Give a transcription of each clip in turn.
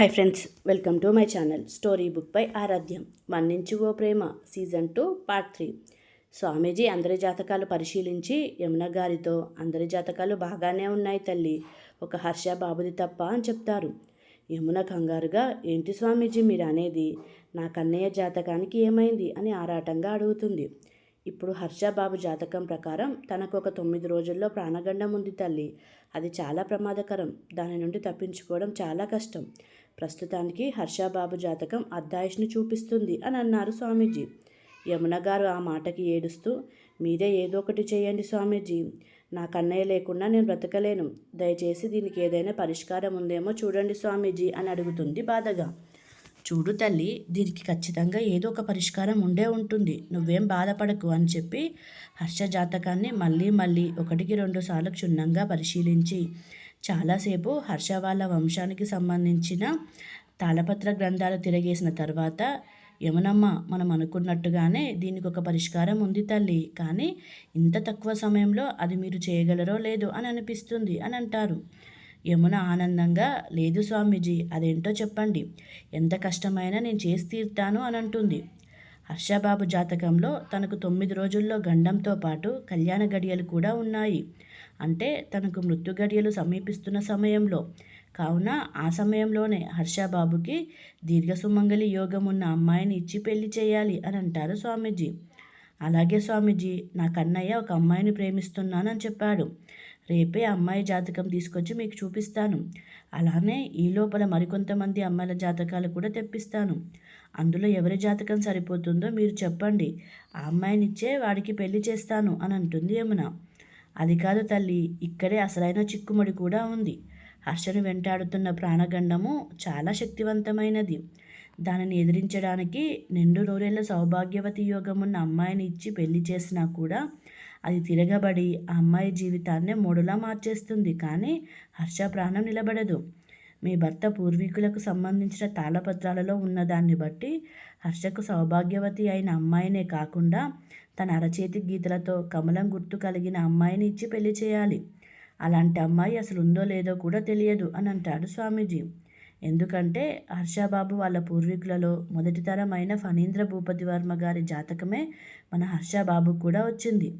Hi friends welcome to my channel story book by ఆరాధ్యం మన్నించు ఓ ప్రేమ సీజన్ టూ పార్ట్ త్రీ స్వామీజీ అందరి జాతకాలు పరిశీలించి యమున గారితో అందరి జాతకాలు బాగానే ఉన్నాయి తల్లి. ఒక హర్ష బాబుది తప్ప అని చెప్తారు. యమున కంగారుగా ఏంటి స్వామీజీ మీరు అనేది నా కన్నయ్య జాతకానికి ఏమైంది? అని ఆరాటంగా అడుగుతుంది. ఇప్పుడు హర్ష బాబు జాతకం ప్రకారం తనకు ఒక తొమ్మిది రోజుల్లో ప్రాణగండం ఉంది తల్లి. అది చాలా ప్రమాదకరం. దాని నుండి తప్పించుకోవడం చాలా కష్టం. ప్రస్తుతానికి హర్షబాబు జాతకం అర్ధాయుష్ని చూపిస్తుంది అని అన్నారు స్వామీజీ. యమున గారు ఆ మాటకి ఏడుస్తూ మీరే ఏదో ఒకటి చేయండి స్వామీజీ. నా కన్నయ్య లేకుండా నేను బ్రతకలేను. దయచేసి దీనికి ఏదైనా పరిష్కారం ఉందేమో చూడండి స్వామీజీ అని అడుగుతుంది బాధగా. చూడు తల్లి దీనికి ఖచ్చితంగా ఏదో ఒక పరిష్కారం ఉండే ఉంటుంది. నువ్వేం బాధపడకు అని చెప్పి హర్ష జాతకాన్ని మళ్ళీ మళ్ళీ ఒకటికి రెండు సార్లు క్షుణ్ణంగా పరిశీలించి చాలాసేపు హర్ష వాళ్ళ వంశానికి సంబంధించిన తాళపత్ర గ్రంథాలు తిరగేసిన తర్వాత యమునమ్మ మనం అనుకున్నట్టుగానే దీనికి ఒక పరిష్కారం ఉంది తల్లి కానీ ఇంత తక్కువ సమయంలో అది మీరు చేయగలరో లేదో అని అనిపిస్తుంది అని అంటారు. యమున ఆనందంగా లేదు స్వామీజీ అదేంటో చెప్పండి. ఎంత కష్టమైనా నేను చేసి తీరుతాను అని అంటుంది. హర్షబాబు జాతకంలో తనకు తొమ్మిది రోజుల్లో గండంతో పాటు కళ్యాణ గడియలు కూడా ఉన్నాయి. అంటే తనకు మృత్యు గడియలు సమీపిస్తున్న సమయంలో. కావున ఆ సమయంలోనే హర్షబాబుకి దీర్ఘసుమంగలి యోగం ఉన్న అమ్మాయిని ఇచ్చి పెళ్ళి చేయాలి అని అంటారు స్వామీజీ. అలాగే స్వామీజీ నా కన్నయ్య ఒక అమ్మాయిని ప్రేమిస్తున్నానని చెప్పాడు. రేపే అమ్మాయి జాతకం తీసుకొచ్చి మీకు చూపిస్తాను. అలానే ఈ లోపల మరికొంతమంది అమ్మాయిల జాతకాలు కూడా తెప్పిస్తాను. అందులో ఎవరి జాతకం సరిపోతుందో మీరు చెప్పండి. ఆ అమ్మాయినిచ్చే వాడికి పెళ్ళి చేస్తాను అని అంటుంది యమున. అది కాదు తల్లి ఇక్కడే అసలైన చిక్కుముడి కూడా ఉంది. హర్షను వెంటాడుతున్న ప్రాణగండము చాలా శక్తివంతమైనది. దానిని ఎదిరించడానికి నిండు నూరేళ్ళ సౌభాగ్యవతి యోగమున్న అమ్మాయిని ఇచ్చి పెళ్ళి చేసినా కూడా అది తిరగబడి ఆ అమ్మాయి జీవితాన్నే మూడులా మార్చేస్తుంది. కానీ హర్ష ప్రాణం నిలబడదు. మీ భర్త పూర్వీకులకు సంబంధించిన తాళపత్రాలలో ఉన్నదాన్ని బట్టి హర్షకు సౌభాగ్యవతి అయిన అమ్మాయినే కాకుండా తన అరచేతి గీతలతో కమలం గుర్తు కలిగిన అమ్మాయిని ఇచ్చి పెళ్ళి చేయాలి. అలాంటి అమ్మాయి అసలు ఉందో లేదో కూడా తెలియదు అని అంటాడు స్వామీజీ. ఎందుకంటే హర్షబాబు వాళ్ళ పూర్వీకులలో మొదటి తరమైన ఫణీంద్ర భూపతి వర్మ గారి జాతకమే మన హర్షబాబు కూడా వచ్చింది.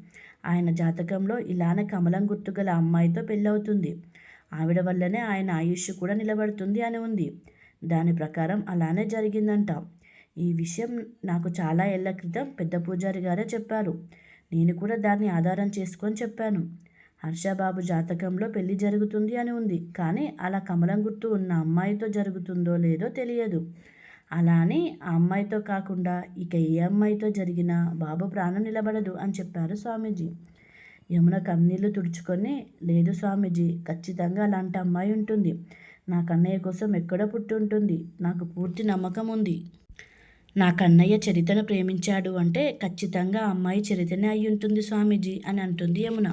ఆయన జాతకంలో ఇలానే కమలం గుర్తుగల అమ్మాయితో పెళ్ళవుతుంది. ఆవిడ వల్లనే ఆయన ఆయుష్ కూడా నిలబడుతుంది అని ఉంది. దాని ప్రకారం అలానే జరిగిందంట. ఈ విషయం నాకు చాలా ఏళ్ళ క్రితం పెద్ద పూజారి గారే చెప్పారు. నేను కూడా దాన్ని ఆధారం చేసుకొని చెప్పాను. హర్షబాబు జాతకంలో పెళ్ళి జరుగుతుంది అని ఉంది. కానీ అలా కమలం గుర్తు ఉన్న అమ్మాయితో జరుగుతుందో లేదో తెలియదు. అలా అని ఆ అమ్మాయితో కాకుండా ఇక ఏ అమ్మాయితో జరిగినా బాబు ప్రాణం నిలబడదు అని చెప్పారు స్వామీజీ. యమున కన్నీళ్ళు తుడుచుకొని లేదు స్వామీజీ ఖచ్చితంగా అలాంటి అమ్మాయి ఉంటుంది. నా కన్నయ్య కోసం ఎక్కడ పుట్టి ఉంటుంది. నాకు పూర్తి నమ్మకం ఉంది. నా కన్నయ్య చరితను ప్రేమించాడు అంటే ఖచ్చితంగా అమ్మాయి చరితనే అయి ఉంటుంది స్వామీజీ అని అంటుంది యమున.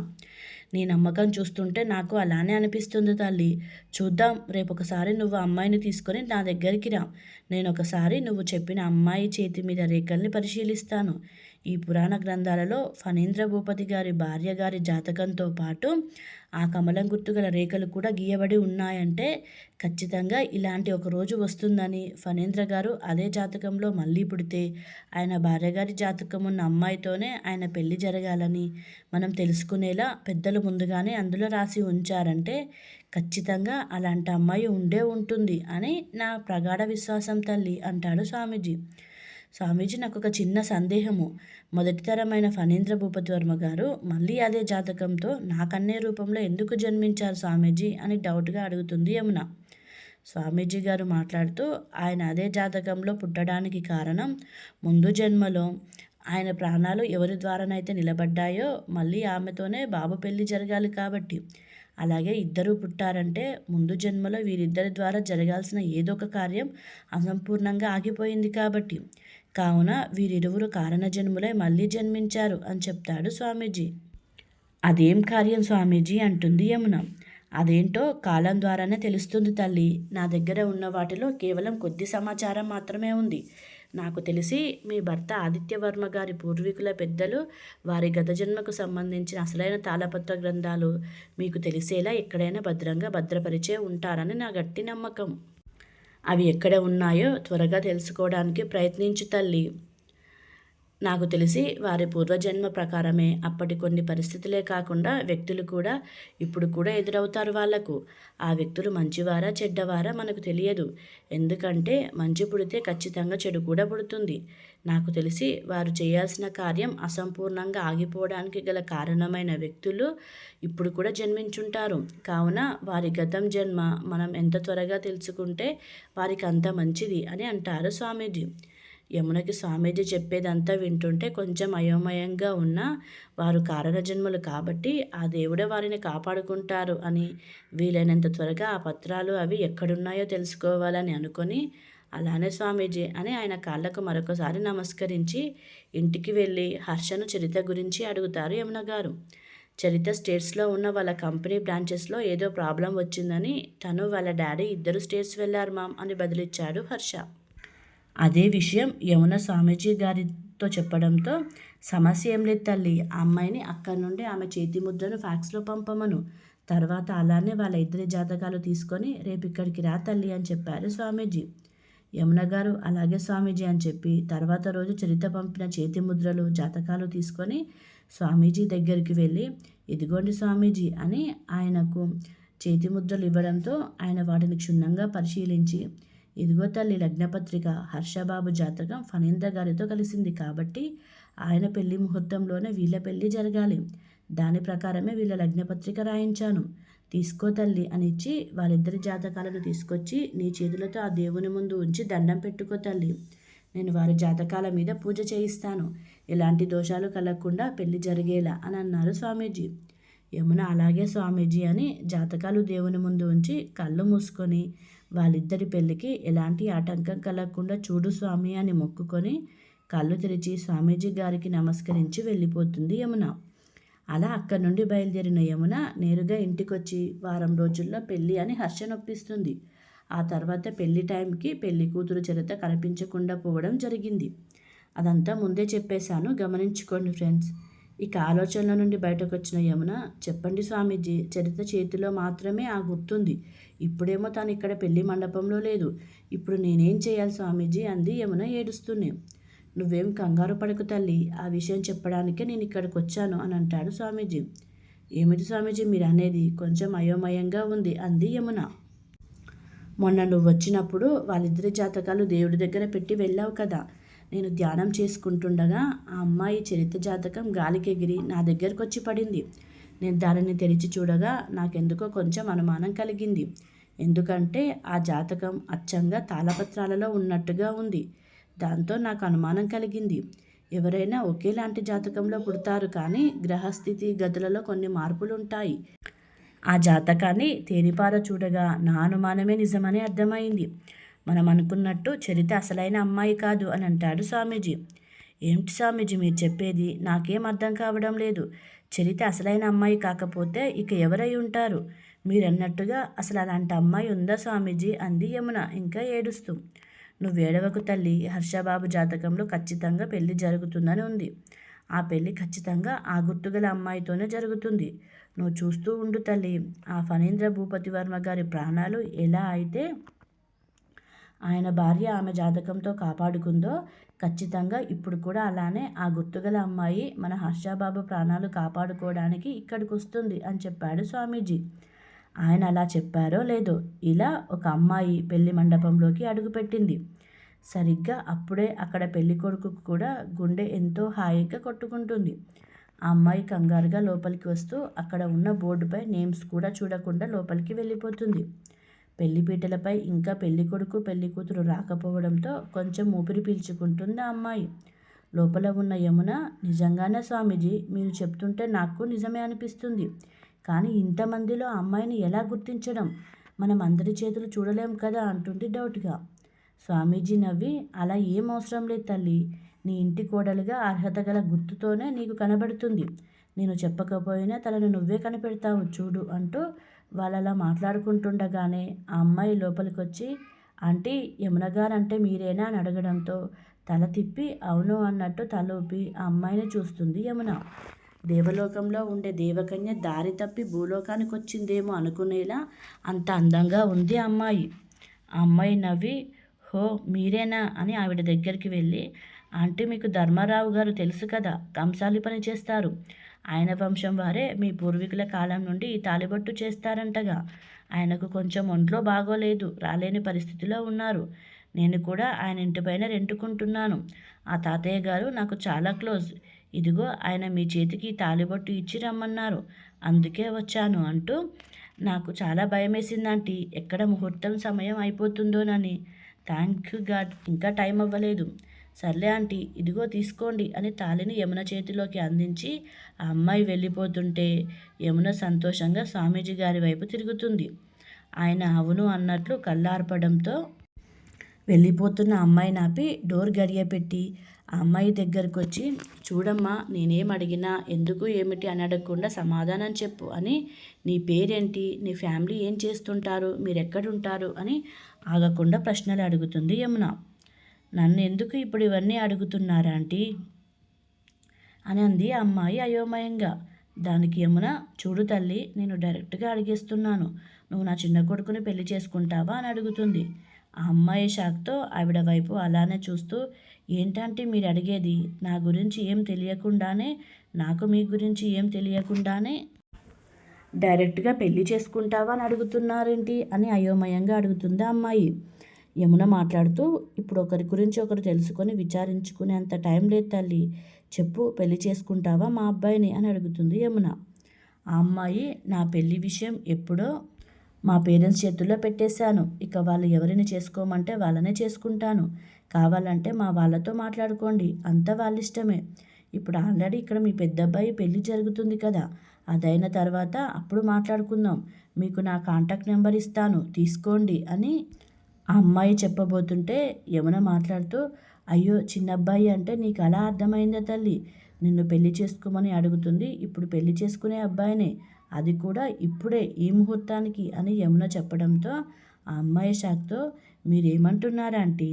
నీ నమ్మకం చూస్తుంటే నాకు అలానే అనిపిస్తుంది తల్లి. చూద్దాం రేపు ఒకసారి నువ్వు అమ్మాయిని తీసుకొని నా దగ్గరికి రా. నేను ఒకసారి నువ్వు చెప్పిన అమ్మాయి చేతి మీద రేఖల్ని పరిశీలిస్తాను. ఈ పురాణ గ్రంథాలలో ఫణీంద్ర భూపతి గారి భార్య గారి జాతకంతో పాటు ఆ కమలం గుర్తుగల రేఖలు కూడా గీయబడి ఉన్నాయంటే ఖచ్చితంగా ఇలాంటి ఒక రోజు వస్తుందని ఫణీంద్ర గారు అదే జాతకంలో మళ్ళీ పుడితే ఆయన భార్య గారి జాతకం ఉన్న అమ్మాయితోనే ఆయన పెళ్ళి జరగాలని మనం తెలుసుకునేలా పెద్దలు ముందుగానే అందులో రాసి ఉంచారంటే ఖచ్చితంగా అలాంటి అమ్మాయి ఉండే ఉంటుంది అని నా ప్రగాఢ విశ్వాసం తల్లి అంటాడు స్వామీజీ. స్వామీజీ నాకు ఒక చిన్న సందేహము. మొదటి తరమైన ఫణీంద్ర భూపతి వర్మ గారు మళ్ళీ అదే జాతకంతో నాకన్నే రూపంలో ఎందుకు జన్మించారు స్వామీజీ అని డౌట్గా అడుగుతుంది యమున. స్వామీజీ గారు మాట్లాడుతూ ఆయన అదే జాతకంలో పుట్టడానికి కారణం ముందు జన్మలో ఆయన ప్రాణాలు ఎవరి ద్వారానైతే నిలబడ్డాయో మళ్ళీ ఆమెతోనే బాబు పెళ్ళి జరగాలి కాబట్టి. అలాగే ఇద్దరు పుట్టారంటే ముందు జన్మలో వీరిద్దరి ద్వారా జరగాల్సిన ఏదో ఒక కార్యం అసంపూర్ణంగా ఆగిపోయింది కాబట్టి. కావున వీరిరువురు కారణజన్ములై మళ్ళీ జన్మించారు అని చెప్తాడు స్వామీజీ. అదేం కార్యం స్వామీజీ? అంటుంది యమున. అదేంటో కాలం ద్వారానే తెలుస్తుంది తల్లి. నా దగ్గర ఉన్న వాటిలో కేవలం కొద్ది సమాచారం మాత్రమే ఉంది. నాకు తెలిసి మీ భర్త ఆదిత్యవర్మ గారి పూర్వీకుల పెద్దలు వారి గత జన్మకు సంబంధించిన అసలైన తాళపత్ర గ్రంథాలు మీకు తెలిసేలా ఎక్కడైనా భద్రంగా భద్రపరిచే ఉంటారని నా గట్టి నమ్మకం. అవి ఎక్కడ ఉన్నాయో త్వరగా తెలుసుకోవడానికి ప్రయత్నించు తల్లి. నాకు తెలిసి వారి పూర్వజన్మ ప్రకారమే అప్పటి కొన్ని పరిస్థితులే కాకుండా వ్యక్తులు కూడా ఇప్పుడు కూడా ఎదురవుతారు వాళ్ళకు. ఆ వ్యక్తులు మంచివారా చెడ్డవారా మనకు తెలియదు. ఎందుకంటే మంచి పుడితే ఖచ్చితంగా చెడు కూడా పుడుతుంది. నాకు తెలిసి వారు చేయాల్సిన కార్యం అసంపూర్ణంగా ఆగిపోవడానికి గల కారణమైన వ్యక్తులు ఇప్పుడు కూడా జన్మించుంటారు. కావున వారి గతం జన్మ మనం ఎంత త్వరగా తెలుసుకుంటే వారికి అంత మంచిది అని అంటారు స్వామీజీ. యమునకి స్వామీజీ చెప్పేదంతా వింటుంటే కొంచెం అయోమయంగా ఉన్న వారు కారణ జన్మలు కాబట్టి ఆ దేవుడే వారిని కాపాడుకుంటారు అని వీలైనంత త్వరగా ఆ పత్రాలు అవి ఎక్కడున్నాయో తెలుసుకోవాలని అనుకొని అలానే స్వామీజీ అని ఆయన కాళ్ళకు మరొకసారి నమస్కరించి ఇంటికి వెళ్ళి హర్షను చరిత గురించి అడుగుతారు యమున గారు. చరిత స్టేట్స్లో ఉన్న వాళ్ళ కంపెనీ బ్రాంచెస్లో ఏదో ప్రాబ్లం వచ్చిందని తను వాళ్ళ డాడీ ఇద్దరు స్టేట్స్ వెళ్ళారు మామ్ అని బదిలిచ్చాడు హర్ష. అదే విషయం యమున స్వామీజీ గారితో చెప్పడంతో సమస్య ఏం లేదు తల్లి ఆ అమ్మాయిని అక్కడి నుండి ఆమె చేతి ముద్రను ఫ్యాక్స్లో పంపమను. తర్వాత అలానే వాళ్ళ ఇద్దరి జాతకాలు తీసుకొని రేపు ఇక్కడికి రా తల్లి అని చెప్పారు స్వామీజీ. యమున గారు అలాగే స్వామీజీ అని చెప్పి తర్వాత రోజు చరిత పంపిన చేతి ముద్రలు జాతకాలు తీసుకొని స్వామీజీ దగ్గరికి వెళ్ళి ఇదిగోండి స్వామీజీ అని ఆయనకు చేతి ముద్రలు ఇవ్వడంతో ఆయన వాటిని క్షుణ్ణంగా పరిశీలించి ఇదిగో తల్లి లగ్నపత్రిక హర్షబాబు జాతకం ఫణీంద్ర గారితో కలిసింది కాబట్టి ఆయన పెళ్ళి ముహూర్తంలోనే వీళ్ళ పెళ్ళి జరగాలి. దాని ప్రకారమే వీళ్ళ లగ్నపత్రిక రాయించాను. తీసుకో తల్లి అని ఇచ్చి వాళ్ళిద్దరి జాతకాలను తీసుకొచ్చి నీ చేతులతో ఆ దేవుని ముందు ఉంచి దండం పెట్టుకో తల్లి. నేను వారి జాతకాల మీద పూజ చేయిస్తాను. ఎలాంటి దోషాలు కలగకుండా పెళ్ళి జరిగేలా అని అన్నారు స్వామీజీ. యమున అలాగే స్వామీజీ అని జాతకాలు దేవుని ముందు ఉంచి కళ్ళు మూసుకొని వాళ్ళిద్దరి పెళ్ళికి ఎలాంటి ఆటంకం కలగకుండా చూడు స్వామి అని మొక్కుకొని కళ్ళు తెరిచి స్వామీజీ గారికి నమస్కరించి వెళ్ళిపోతుంది యమున. అలా అక్కడి నుండి బయలుదేరిన యమున నేరుగా ఇంటికొచ్చి వారం రోజుల్లో పెళ్ళి అని హర్ష నొప్పిస్తుంది ఆ తర్వాత పెళ్ళి టైంకి పెళ్ళి కూతురు చరిత కనిపించకుండా పోవడం జరిగింది. అదంతా ముందే చెప్పేశాను. గమనించుకోండి ఫ్రెండ్స్. ఇక ఆలోచనల నుండి బయటకు వచ్చిన యమున చెప్పండి స్వామీజీ చరిత చేతిలో మాత్రమే ఆ గుర్తుంది. ఇప్పుడేమో తాను ఇక్కడ పెళ్ళి మండపంలో లేదు. ఇప్పుడు నేనేం చేయాలి స్వామీజీ అంది యమున ఏడుస్తూనే. నువ్వేం కంగారు పడకు తల్లి ఆ విషయం చెప్పడానికే నేను ఇక్కడికి వచ్చాను అని అంటాడు స్వామీజీ. ఏమిటి స్వామీజీ మీరు అనేది కొంచెం అయోమయంగా ఉంది అంది యమున. మొన్న నువ్వు వచ్చినప్పుడు వాళ్ళిద్దరి జాతకాలు దేవుడి దగ్గర పెట్టి వెళ్ళావు కదా. నేను ధ్యానం చేసుకుంటుండగా ఆ అమ్మాయి చరిత్ర జాతకం గాలికి ఎగిరి నా దగ్గరకు వచ్చి పడింది. నేను దానిని తెరిచి చూడగా నాకెందుకో కొంచెం అనుమానం కలిగింది. ఎందుకంటే ఆ జాతకం అచ్చంగా తాళపత్రాలలో ఉన్నట్టుగా ఉంది. దాంతో నాకు అనుమానం కలిగింది. ఎవరైనా ఒకేలాంటి జాతకంలో పుడతారు కానీ గ్రహస్థితి గదులలో కొన్ని మార్పులు ఉంటాయి ఆ జాతకాన్ని తేనిపార చూడగా నా అనుమానమే నిజమని అర్థమైంది. మనం అనుకున్నట్టు చరిత అసలైన అమ్మాయి కాదు అని అంటాడు స్వామీజీ. ఏమిటి స్వామీజీ మీరు చెప్పేది? నాకేం అర్థం కావడం లేదు. చరిత అసలైన అమ్మాయి కాకపోతే ఇక ఎవరై ఉంటారు? మీరన్నట్టుగా అసలు అలాంటి అమ్మాయి ఉందా స్వామీజీ? అంది యమున. ఇంకా ఏడుస్తూ. నువ్వు ఏడవకు తల్లి హర్షబాబు జాతకంలో ఖచ్చితంగా పెళ్ళి జరుగుతుందని ఉంది. ఆ పెళ్ళి ఖచ్చితంగా ఆ గుర్తుగల అమ్మాయితోనే జరుగుతుంది. నువ్వు చూస్తూ ఉండు తల్లి ఆ ఫణీంద్ర భూపతి వర్మ గారి ప్రాణాలు ఎలా అయితే ఆయన భార్య ఆమె జాతకంతో కాపాడుకుందో ఖచ్చితంగా ఇప్పుడు కూడా అలానే ఆ గుర్తుగల అమ్మాయి మన హర్షాబాబు ప్రాణాలు కాపాడుకోవడానికి ఇక్కడికి వస్తుంది అని చెప్పాడు స్వామీజీ. ఆయన అలా చెప్పారో లేదో ఇలా ఒక అమ్మాయి పెళ్ళి మండపంలోకి అడుగుపెట్టింది. సరిగ్గా అప్పుడే అక్కడ పెళ్ళి కొడుకుకు కూడా గుండె ఎంతో హాయిగా కొట్టుకుంటుంది. ఆ అమ్మాయి కంగారుగా లోపలికి వస్తూ అక్కడ ఉన్న బోర్డుపై నేమ్స్ కూడా చూడకుండా లోపలికి వెళ్ళిపోతుంది. పెళ్ళిపీటలపై ఇంకా పెళ్ళి కొడుకు పెళ్ళి కూతురు రాకపోవడంతో కొంచెం ఊపిరి పీల్చుకుంటుంది ఆ అమ్మాయి. లోపల ఉన్న యమున నిజంగానే స్వామీజీ? మీరు చెప్తుంటే నాకు నిజమే అనిపిస్తుంది. కానీ ఇంతమందిలో అమ్మాయిని ఎలా గుర్తించడం? మనం అందరి చేతులు చూడలేం కదా అంటుంది డౌట్గా. స్వామీజీ నవ్వి అలా ఏం అవసరం లేదు తల్లి. నీ ఇంటి కోడలుగా అర్హత గల గుర్తుతోనే నీకు కనబడుతుంది. నేను చెప్పకపోయినా తనను నువ్వే కనిపెడతావు చూడు అంటూ వాళ్ళలా మాట్లాడుకుంటుండగానే ఆ అమ్మాయి లోపలికి వచ్చి ఆంటీ యమున గారంటే మీరేనా? అని అడగడంతో తల తిప్పి అవును అన్నట్టు తలూపి ఆ అమ్మాయిని చూస్తుంది యమున. దేవలోకంలో ఉండే దేవకన్య దారి తప్పి భూలోకానికి వచ్చిందేమో అనుకునేలా అంత అందంగా ఉంది అమ్మాయి. ఆ అమ్మాయి నవ్వి హో మీరేనా? అని ఆవిడ దగ్గరికి వెళ్ళి ఆంటీ మీకు ధర్మారావు గారు తెలుసు కదా కంసాలి పని చేస్తారు. ఆయన వంశం వారే మీ పూర్వీకుల కాలం నుండి ఈ తాలిబొట్టు చేస్తారంటగా. ఆయనకు కొంచెం ఒంట్లో బాగోలేదు రాలేని పరిస్థితిలో ఉన్నారు. నేను కూడా ఆయన ఇంటిపైన రెంటుకుంటున్నాను. ఆ తాతయ్య గారు నాకు చాలా క్లోజ్. ఇదిగో ఆయన మీ చేతికి తాలిబొట్టు ఇచ్చి రమ్మన్నారు. అందుకే వచ్చాను అంటూ నాకు చాలా భయం వేసిందంటి ఎక్కడ ముహూర్తం సమయం అయిపోతుందోనని. థ్యాంక్ యూ గాడ్ ఇంకా టైం అవ్వలేదు. సర్లే ఆంటీ ఇదిగో తీసుకోండి అని తాళిని యమున చేతిలోకి అందించి ఆ అమ్మాయి వెళ్ళిపోతుంటే యమున సంతోషంగా స్వామీజీ గారి వైపు తిరుగుతుంది. ఆయన అవును అన్నట్లు కళ్ళార్పడంతో వెళ్ళిపోతున్న అమ్మాయి నాపి డోర్ గడియ పెట్టి ఆ అమ్మాయి దగ్గరకు వచ్చి చూడమ్మా నేనేం అడిగినా ఎందుకు ఏమిటి అని అడగకుండా సమాధానం చెప్పు అని. నీ పేరేంటి? నీ ఫ్యామిలీ ఏం చేస్తుంటారు? మీరెక్కడుంటారు? అని ఆగకుండా ప్రశ్నలు అడుగుతుంది యమున. నన్ను ఎందుకు ఇప్పుడు ఇవన్నీ అడుగుతున్నారా ఆంటీ? అని అంది అమ్మాయి అయోమయంగా. దానికి యమున చూడు తల్లి నేను డైరెక్ట్గా అడిగేస్తున్నాను. నువ్వు నా చిన్న కొడుకుని పెళ్ళి చేసుకుంటావా? అని అడుగుతుంది. ఆ అమ్మాయి షాక్తో ఆవిడ వైపు అలానే చూస్తూ ఏంటంటే మీరు అడిగేది? నా గురించి ఏం తెలియకుండానే? నాకు మీ గురించి ఏం తెలియకుండానే? డైరెక్ట్గా పెళ్ళి చేసుకుంటావా? అని అడుగుతున్నారేంటి? అని అయోమయంగా అడుగుతుంది ఆ అమ్మాయి. యమున మాట్లాడుతూ ఇప్పుడు ఒకరి గురించి ఒకరు తెలుసుకొని విచారించుకునే అంత టైం లేదు తల్లి. చెప్పు పెళ్ళి చేసుకుంటావా మా అబ్బాయిని? అని అడుగుతుంది యమున. ఆ అమ్మాయి నా పెళ్ళి విషయం ఎప్పుడో మా పేరెంట్స్ చేతుల్లో పెట్టేశాను. ఇక వాళ్ళు ఎవరిని చేసుకోమంటే వాళ్ళనే చేసుకుంటాను. కావాలంటే మా వాళ్ళతో మాట్లాడుకోండి. అంతా వాళ్ళ ఇష్టమే ఇప్పుడు ఆల్రెడీ ఇక్కడ మీ పెద్ద అబ్బాయి జరుగుతుంది కదా. అదైన తర్వాత అప్పుడు మాట్లాడుకుందాం. మీకు నా కాంటాక్ట్ నెంబర్ ఇస్తాను. తీసుకోండి అని ఆ అమ్మాయి చెప్పబోతుంటే యమున మాట్లాడుతూ అయ్యో చిన్న అబ్బాయి అంటే నీకు అలా అర్థమైందా తల్లి? నిన్ను పెళ్ళి చేసుకోమని అడుగుతుంది. ఇప్పుడు పెళ్ళి చేసుకునే అబ్బాయినే. అది కూడా ఇప్పుడే ఈ ముహూర్తానికి అని యమున చెప్పడంతో ఆ అమ్మాయి షాక్తో మీరేమంటున్నారా ఆంటీ?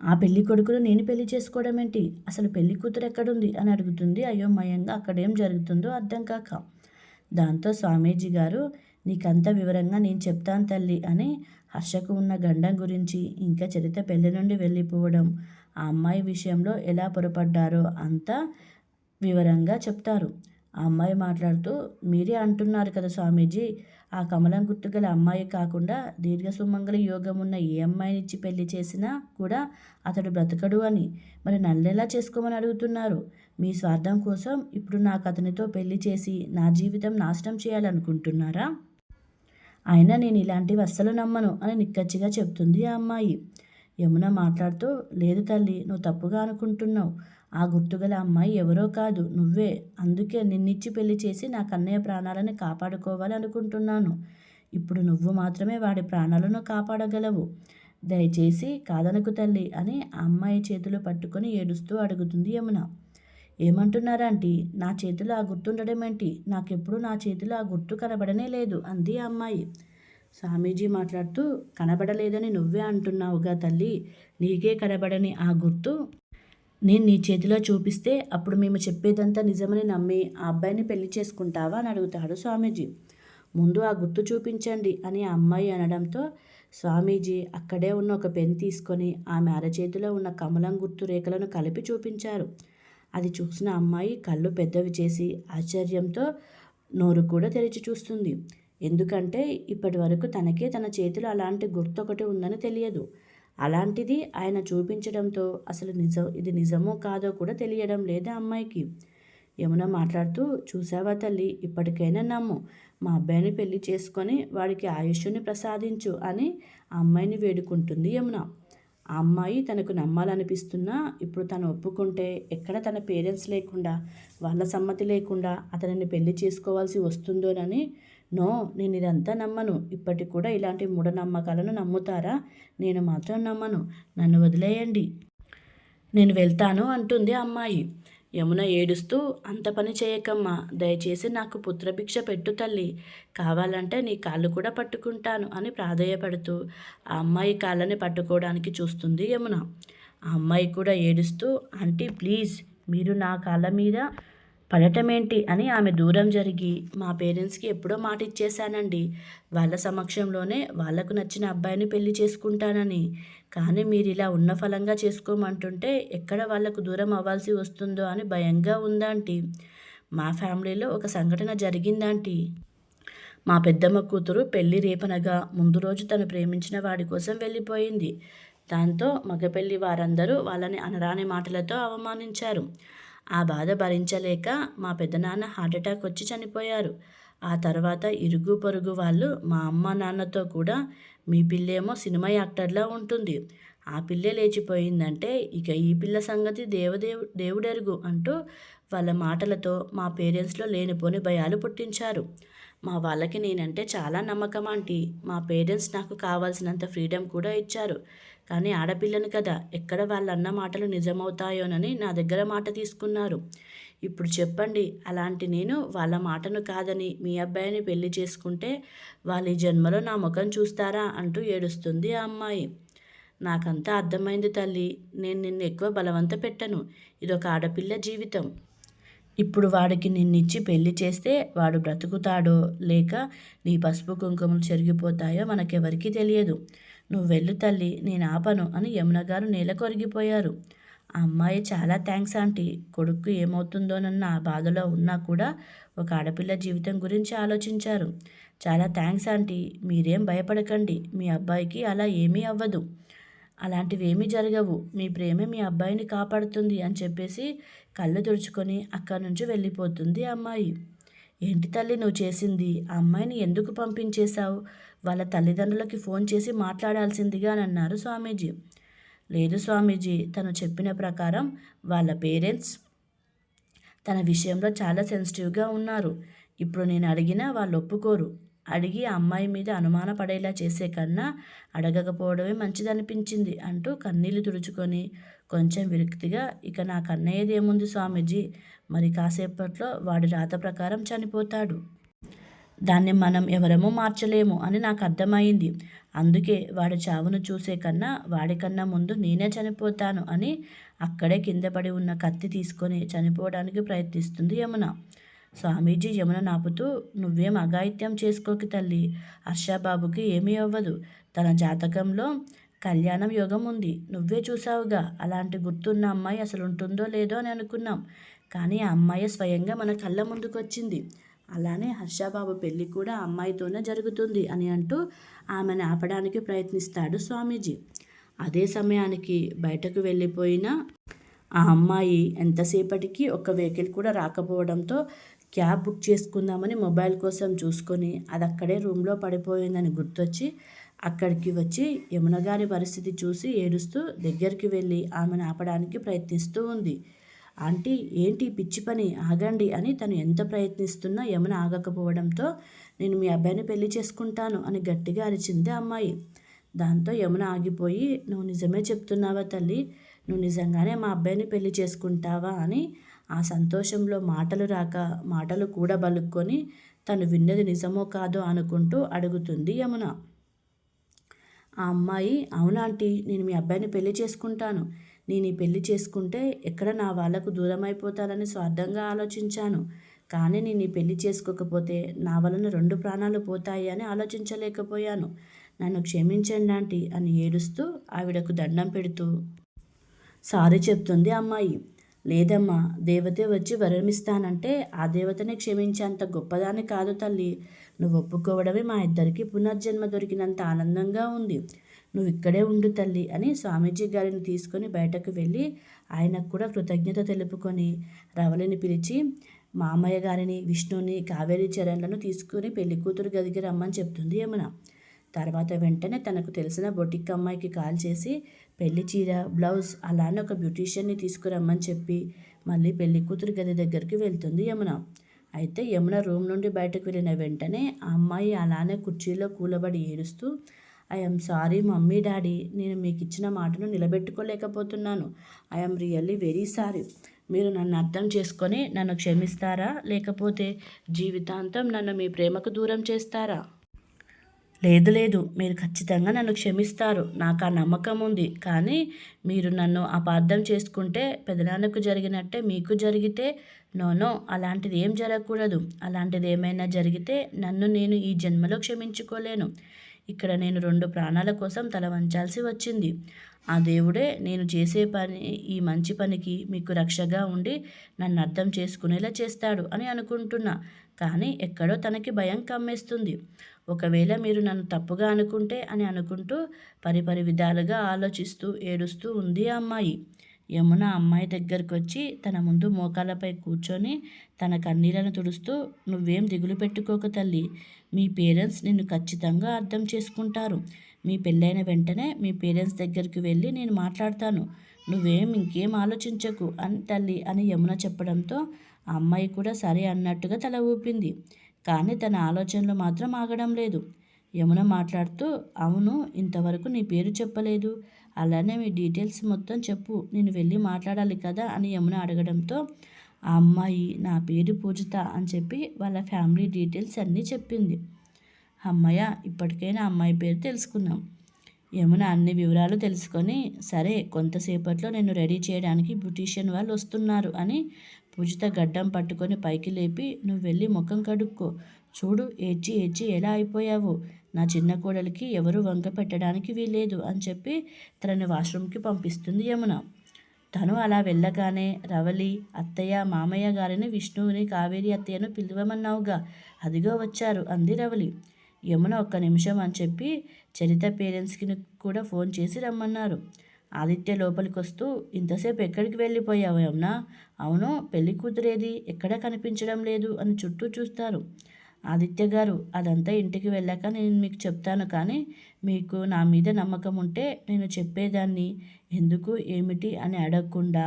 ఆ పెళ్ళి కొడుకును నేను పెళ్ళి చేసుకోవడం ఏంటి? అసలు పెళ్ళి కూతురు ఎక్కడుంది? అని అడుగుతుంది అయోమయంగా. అక్కడేం జరుగుతుందో అర్థం కాక. దాంతో స్వామీజీ గారు నీకంత వివరంగా నేను చెప్తాను తల్లి అని హర్షకు ఉన్న గండం గురించి ఇంకా చరిత పెళ్ళి నుండి వెళ్ళిపోవడం ఆ అమ్మాయి విషయంలో ఎలా పొరపడ్డారో అంతా వివరంగా చెప్తారు. ఆ అమ్మాయి మాట్లాడుతూ మీరే అంటున్నారు కదా స్వామీజీ ఆ కమలం గుర్తుగల అమ్మాయి కాకుండా దీర్ఘ సుమంగళ యోగం ఉన్న ఏ అమ్మాయినిచ్చి పెళ్ళి చేసినా కూడా అతడు బ్రతకడు అని. మరి నల్లెలా చేసుకోమని అడుగుతున్నారు? మీ స్వార్థం కోసం ఇప్పుడు నాకు అతనితో పెళ్ళి చేసి నా జీవితం నాశనం చేయాలనుకుంటున్నారా? అయినా నేను ఇలాంటివి అస్సలు నమ్మను అని నిక్కచ్చిగా చెప్తుంది ఆ అమ్మాయి. యమున మాట్లాడుతూ లేదు తల్లి నువ్వు తప్పుగా అనుకుంటున్నావు. ఆ గుర్తుగల అమ్మాయి ఎవరో కాదు నువ్వే. అందుకే నిన్నిచ్చి పెళ్ళి చేసి నా కన్నయ్య ప్రాణాలను కాపాడుకోవాలనుకుంటున్నాను. ఇప్పుడు నువ్వు మాత్రమే వాడి ప్రాణాలను కాపాడగలవు. దయచేసి కాదనకు తల్లి అని ఆ అమ్మాయి చేతులు పట్టుకొని ఏడుస్తూ అడుగుతుంది యమున. ఏమంటున్నారంటీ నా చేతిలో ఆ గుర్తుండడం ఏంటి? నాకెప్పుడు నా చేతిలో ఆ గుర్తు కనబడనే లేదు అంది ఆ అమ్మాయి. స్వామీజీ మాట్లాడుతూ కనబడలేదని నువ్వే అంటున్నావుగా తల్లి. నీకే కనబడని ఆ గుర్తు నేను నీ చేతిలో చూపిస్తే అప్పుడు మేము చెప్పేదంతా నిజమని నమ్మి ఆ అబ్బాయిని పెళ్ళి చేసుకుంటావా అని అడుగుతాడు స్వామీజీ. ముందు ఆ గుర్తు చూపించండి అని ఆ అమ్మాయి అనడంతో స్వామీజీ అక్కడే ఉన్న ఒక పెన్ తీసుకొని ఆమె అరచేతిలో ఉన్న కమలం గుర్తు రేఖలను కలిపి చూపించారు. అది చూసిన అమ్మాయి కళ్ళు పెద్దవి చేసి ఆశ్చర్యంతో నోరు కూడా తెరిచి చూస్తుంది. ఎందుకంటే ఇప్పటి వరకు తనకే తన చేతిలో అలాంటి గుర్తు ఒకటి ఉందని తెలియదు. అలాంటిది ఆయన చూపించడంతో అసలు నిజం ఇది నిజమో కాదో కూడా తెలియడం లేదా అమ్మాయికి. యమున మాట్లాడుతూ చూసావా తల్లి ఇప్పటికైనా నమ్ము. మా అబ్బాయిని పెళ్ళి చేసుకొని వాడికి ఆయుష్ని ప్రసాదించు అని ఆ అమ్మాయిని వేడుకుంటుంది యమున. ఆ అమ్మాయి తనకు నమ్మాలనిపిస్తున్నా ఇప్పుడు తను ఒప్పుకుంటే ఎక్కడ తన పేరెంట్స్ లేకుండా వాళ్ళ సమ్మతి లేకుండా అతనిని పెళ్ళి చేసుకోవాల్సి వస్తుందోనని నో నేను ఇదంతా నమ్మను. ఇప్పటికి కూడా ఇలాంటి మూఢనమ్మకాలను నమ్ముతారా? నేను మాత్రం నమ్మను. నన్ను వదిలేయండి. నేను వెళ్తాను అంటుంది అమ్మాయి. యమున ఏడుస్తూ అంత పని చేయకమ్మా. దయచేసి నాకు పుత్రభిక్ష పెట్టు తల్లి. కావాలంటే నీ కాళ్ళు కూడా పట్టుకుంటాను అని ప్రాధేయపడుతూ ఆ అమ్మాయి కాళ్ళని పట్టుకోవడానికి చూస్తుంది యమున. ఆ అమ్మాయి కూడా ఏడుస్తూ ఆంటీ ప్లీజ్ మీరు నా కాళ్ళ మీద పడటమేంటి అని ఆమె దూరం జరిగి మా పేరెంట్స్కి ఎప్పుడో మాట ఇచ్చేశానండి వాళ్ళ సమక్షంలోనే వాళ్ళకు నచ్చిన అబ్బాయిని పెళ్ళి చేసుకుంటానని. కానీ మీరు ఇలా ఉన్న ఫలంగా చేసుకోమంటుంటే ఎక్కడ వాళ్ళకు దూరం అవ్వాల్సి వస్తుందో అని భయంగా ఉందాంటి మా ఫ్యామిలీలో ఒక సంఘటన జరిగిందాంటి మా పెద్దమ్మ కూతురు పెళ్ళి రేపనగా ముందు రోజు తను ప్రేమించిన వాడి కోసం వెళ్ళిపోయింది. దాంతో మగపెళ్ళి వారందరూ వాళ్ళని అనరాని మాటలతో అవమానించారు. ఆ బాధ భరించలేక మా పెద్దనాన్న హార్ట్అటాక్ వచ్చి చనిపోయారు. ఆ తర్వాత ఇరుగు పొరుగు వాళ్ళు మా అమ్మ నాన్నతో కూడా మీ పిల్లేమో సినిమా యాక్టర్లా ఉంటుంది. ఆ పిల్లే లేచిపోయిందంటే ఇక ఈ పిల్ల సంగతి దేవదేవు దేవుడెరుగు అంటూ వాళ్ళ మాటలతో మా పేరెంట్స్లో లేనిపోని భయాలు పుట్టించారు. మా వాళ్ళకి నేనంటే చాలా నమ్మకం ఆంటీ. మా పేరెంట్స్ నాకు కావాల్సినంత ఫ్రీడమ్ కూడా ఇచ్చారు. కానీ ఆడపిల్లని కదా ఎక్కడ వాళ్ళన్న మాటలు నిజమవుతాయోనని నా దగ్గర మాట తీసుకున్నారు. ఇప్పుడు చెప్పండి అలాంటి నేను వాళ్ళ మాటను కాదని మీ అబ్బాయిని పెళ్ళి చేసుకుంటే వాళ్ళ ఈ జన్మలో నా ముఖం చూస్తారా అంటూ ఏడుస్తుంది ఆ అమ్మాయి. నాకంతా అర్థమైంది తల్లి నేను నిన్ను ఎక్కువ బలవంత పెట్టను ఇదొక ఆడపిల్ల జీవితం. ఇప్పుడు వాడికి నిన్నిచ్చి పెళ్ళి చేస్తే వాడు బ్రతుకుతాడో లేక నీ పసుపు కుంకుమలు చెరిగిపోతాయో మనకెవరికీ తెలియదు. నువ్వు వెళ్ళు తల్లి నేను ఆపను అని యమున గారు నేల కొరిగిపోయారు. ఆ అమ్మాయి చాలా థ్యాంక్స్ ఆంటీ. కొడుకు ఏమవుతుందోనన్న బాధలో ఉన్నా కూడా ఒక ఆడపిల్ల జీవితం గురించి ఆలోచించారు. చాలా థ్యాంక్స్ ఆంటీ మీరేం భయపడకండి మీ అబ్బాయికి అలా ఏమీ అవ్వదు. అలాంటివేమీ జరగవు. మీ ప్రేమే మీ అబ్బాయిని కాపాడుతుంది అని చెప్పేసి కళ్ళు తుడుచుకొని అక్కడి నుంచి వెళ్ళిపోతుంది అమ్మాయి. ఏంటి తల్లి నువ్వు చేసింది? ఆ అమ్మాయిని ఎందుకు పంపించేశావు? వాళ్ళ తల్లిదండ్రులకి ఫోన్ చేసి మాట్లాడాల్సిందిగా అని అన్నారు స్వామీజీ. లేదు స్వామీజీ తను చెప్పిన ప్రకారం వాళ్ళ పేరెంట్స్ తన విషయంలో చాలా సెన్సిటివ్గా ఉన్నారు. ఇప్పుడు నేను అడిగినా వాళ్ళు ఒప్పుకోరు. అడిగి ఆ అమ్మాయి మీద అనుమాన పడేలా చేసే కన్నా అడగకపోవడమే మంచిదనిపించింది అంటూ కన్నీళ్ళు తుడుచుకొని కొంచెం విరక్తిగా ఇక నా కన్నయ్యది ఏముంది స్వామీజీ? మరి కాసేపట్లో వాడి రాత ప్రకారం చనిపోతాడు. దాన్ని మనం ఎవరమూ మార్చలేము అని నాకు అర్థమైంది. అందుకే వాడి చావును చూసే కన్నా వాడికన్నా ముందు నేనే చనిపోతాను అని అక్కడే కింద పడి ఉన్న కత్తి తీసుకొని చనిపోవడానికి ప్రయత్నిస్తుంది యమున. స్వామీజీ యమున నాపుతూ నువ్వేం అఘాయిత్యం చేసుకోకి తల్లి. హర్షాబాబుకి ఏమీ అవ్వదు. తన జాతకంలో కళ్యాణం యోగం ఉంది. నువ్వే చూసావుగా. అలాంటి గుర్తున్న అమ్మాయి అసలు ఉంటుందో లేదో అని అనుకున్నాం. కానీ ఆ అమ్మాయి స్వయంగా మన కళ్ళ ముందుకు వచ్చింది అలానే హర్షాబాబు పెళ్ళి కూడా అమ్మాయితోనే జరుగుతుంది అని అంటూ ఆమెను ఆపడానికి ప్రయత్నిస్తాడు స్వామీజీ. అదే సమయానికి బయటకు వెళ్ళిపోయిన ఆ అమ్మాయి ఎంతసేపటికి ఒక వెహికల్ కూడా రాకపోవడంతో క్యాబ్ బుక్ చేసుకుందామని మొబైల్ కోసం చూసుకొని అది అక్కడే రూమ్లో పడిపోయిందని గుర్తొచ్చి అక్కడికి వచ్చి యమున గారి పరిస్థితి చూసి ఏడుస్తూ దగ్గరికి వెళ్ళి ఆమెను ఆపడానికి ప్రయత్నిస్తూ ఉంది. ఆంటీ ఏంటి పిచ్చి పని? ఆగండి అని తను ఎంత ప్రయత్నిస్తున్నా యమున ఆగకపోవడంతో నేను మీ అబ్బాయిని పెళ్ళి చేసుకుంటాను అని గట్టిగా అరిచింది అమ్మాయి. దాంతో యమున ఆగిపోయి నువ్వు నిజమే చెప్తున్నావా తల్లి? నువ్వు నిజంగానే మా అబ్బాయిని పెళ్ళి చేసుకుంటావా? అని ఆ సంతోషంలో మాటలు రాక మాటలు కూడా బలుక్కొని తను విన్నది నిజమో కాదో అనుకుంటూ అడుగుతుంది యమున. ఆ అమ్మాయి అవునాంటీ నేను మీ అబ్బాయిని పెళ్ళి చేసుకుంటాను. నేను ఈ పెళ్ళి చేసుకుంటే ఎక్కడ నా వాళ్ళకు దూరం స్వార్థంగా ఆలోచించాను. కానీ నేను ఈ పెళ్ళి చేసుకోకపోతే నా వలన రెండు ప్రాణాలు పోతాయి అని ఆలోచించలేకపోయాను. నన్ను క్షమించండి ఆంటీ అని ఏడుస్తూ ఆవిడకు దండం పెడుతూ సారీ చెప్తుంది అమ్మాయి. లేదమ్మా దేవతే వచ్చి వరమిస్తానంటే ఆ దేవతనే క్షమించేంత గొప్పదాని కాదు తల్లి. నువ్వు ఒప్పుకోవడమే మా ఇద్దరికి పునర్జన్మ దొరికినంత ఆనందంగా ఉంది. నువ్వు ఇక్కడే ఉండు తల్లి అని స్వామీజీ గారిని తీసుకొని బయటకు వెళ్ళి ఆయనకు కూడా కృతజ్ఞత తెలుపుకొని రవళిని పిలిచి మామయ్య గారిని విష్ణుని కావేరి చరణ్లను తీసుకుని పెళ్ళి కూతురు గదికి రమ్మని చెప్తుంది యమున. తర్వాత వెంటనే తనకు తెలిసిన బొటిక్ అమ్మాయికి కాల్ చేసి పెళ్ళి చీర బ్లౌజ్ అలానే ఒక బ్యూటీషియన్ని తీసుకురమ్మని చెప్పి మళ్ళీ పెళ్ళి కూతురు గది దగ్గరికి వెళ్తుంది యమున. అయితే యమున రూమ్ నుండి బయటకు వెళ్ళిన వెంటనే ఆ అమ్మాయి అలానే కుర్చీలో కూలబడి ఏడుస్తూ ఐఎమ్ సారీ మమ్మీ డాడీ. నేను మీకు ఇచ్చిన మాటను నిలబెట్టుకోలేకపోతున్నాను. ఐఎమ్ రియల్లీ వెరీ సారీ మీరు నన్ను అర్థం చేసుకొని నన్ను క్షమిస్తారా? లేకపోతే జీవితాంతం నన్ను మీ ప్రేమకు దూరం చేస్తారా? లేదు లేదు. మీరు ఖచ్చితంగా నన్ను క్షమిస్తారు. నాకు ఆ నమ్మకం ఉంది. కానీ మీరు నన్ను అపార్థం చేసుకుంటే పెదనాన్నకు జరిగినట్టే మీకు జరిగితే నోనో అలాంటిది ఏం జరగకూడదు. అలాంటిది ఏమైనా జరిగితే నన్ను నేను ఈ జన్మలో క్షమించుకోలేను. ఇక్కడ నేను రెండు ప్రాణాల కోసం తల వంచాల్సి వచ్చింది. ఆ దేవుడే నేను చేసే పని ఈ మంచి పనికి మీకు రక్షగా ఉండి నన్ను అర్థం చేసుకునేలా చేస్తాడు అని అనుకుంటున్నా. కానీ ఎక్కడో తనకి భయం కమ్మేస్తుంది. ఒకవేళ మీరు నన్ను తప్పుగా అనుకుంటే అని అనుకుంటూ పరిపరి విధాలుగా ఆలోచిస్తూ ఏడుస్తూ ఉంది ఆ అమ్మాయి. యమున అమ్మాయి దగ్గరకు వచ్చి తన ముందు మోకాలపై కూర్చొని తన కన్నీళ్ళను తుడుస్తూ నువ్వేం దిగులు పెట్టుకోక తల్లి. మీ పేరెంట్స్ నిన్ను ఖచ్చితంగా అర్థం చేసుకుంటారు. మీ పెళ్ళైన వెంటనే మీ పేరెంట్స్ దగ్గరికి వెళ్ళి నేను మాట్లాడతాను. నువ్వేం ఇంకేం ఆలోచించకు అని తల్లి అని యమున చెప్పడంతో ఆ అమ్మాయి కూడా సరే అన్నట్టుగా తల ఊపింది. కానీ తన ఆలోచనలు మాత్రం ఆగడం లేదు. యమున మాట్లాడుతూ అవును ఇంతవరకు నీ పేరు చెప్పలేదు. అలానే మీ డీటెయిల్స్ మొత్తం చెప్పు నేను వెళ్ళి మాట్లాడాలి కదా అని యమున అడగడంతో ఆ అమ్మాయి నా పేరు పూజిత అని చెప్పి వాళ్ళ ఫ్యామిలీ డీటెయిల్స్ అన్నీ చెప్పింది. అమ్మాయ ఇప్పటికైనా అమ్మాయి పేరు తెలుసుకున్నాం యమున అన్ని వివరాలు తెలుసుకొని సరే కొంతసేపట్లో నేను రెడీ చేయడానికి బ్యూటీషియన్ వాళ్ళు వస్తున్నారు అని పూజిత గడ్డం పట్టుకొని పైకి లేపి నువ్వు వెళ్ళి ముఖం కడుక్కో. చూడు ఏడ్చి ఏడ్చి ఎలా అయిపోయావు? నా చిన్న కోడలికి ఎవరు వంక పెట్టడానికి వీలేదు అని చెప్పి తనని వాష్రూమ్కి పంపిస్తుంది యమున. తను అలా వెళ్ళగానే రవలి అత్తయ్య మామయ్య గారిని విష్ణువుని కావేరి అత్తయ్యను పిలవమన్నావుగా. అదిగో వచ్చారు అంది రవలి. యమున ఒక్క నిమిషం అని చెప్పి చరిత పేరెంట్స్కి కూడా ఫోన్ చేసి రమ్మన్నారు. ఆదిత్య లోపలికి వస్తూ ఇంతసేపు ఎక్కడికి వెళ్ళిపోయావు యమున? అవును పెళ్ళి కూతురేది ఎక్కడా కనిపించడం లేదు అని చుట్టూ చూస్తారు. ఆదిత్య గారు అదంతా ఇంటికి వెళ్ళాక నేను మీకు చెప్తాను. కానీ మీకు నా మీద నమ్మకం ఉంటే నేను చెప్పేదాన్ని. ఎందుకు ఏమిటి అని అడగకుండా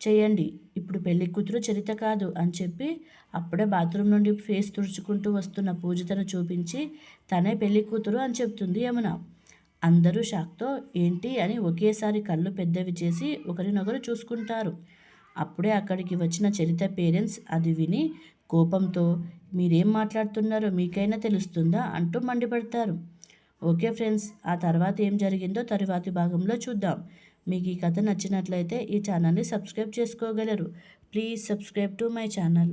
చేయండి. ఇప్పుడు పెళ్ళి కూతురు చరిత కాదు అని చెప్పి అప్పుడే బాత్రూమ్ నుండి ఫేస్ తుడుచుకుంటూ వస్తున్న పూజితను చూపించి తనే పెళ్ళి కూతురు అని చెప్తుంది యమున. అందరూ షాక్తో ఏంటి అని ఒకేసారి కళ్ళు పెద్దవి చేసి ఒకరినొకరు చూసుకుంటారు. అప్పుడే అక్కడికి వచ్చిన చరిత పేరెంట్స్ అది విని కోపంతో మీరేం మాట్లాడుతున్నారో మీకైనా తెలుస్తుందా అంటూ మండిపడతారు. ఓకే ఫ్రెండ్స్ ఆ తర్వాత ఏం జరిగిందో తరువాతి భాగంలో చూద్దాం. మీకు ఈ కథ నచ్చినట్లయితే ఈ ఛానల్ని సబ్స్క్రైబ్ చేసుకోగలరు. Please subscribe to my channel.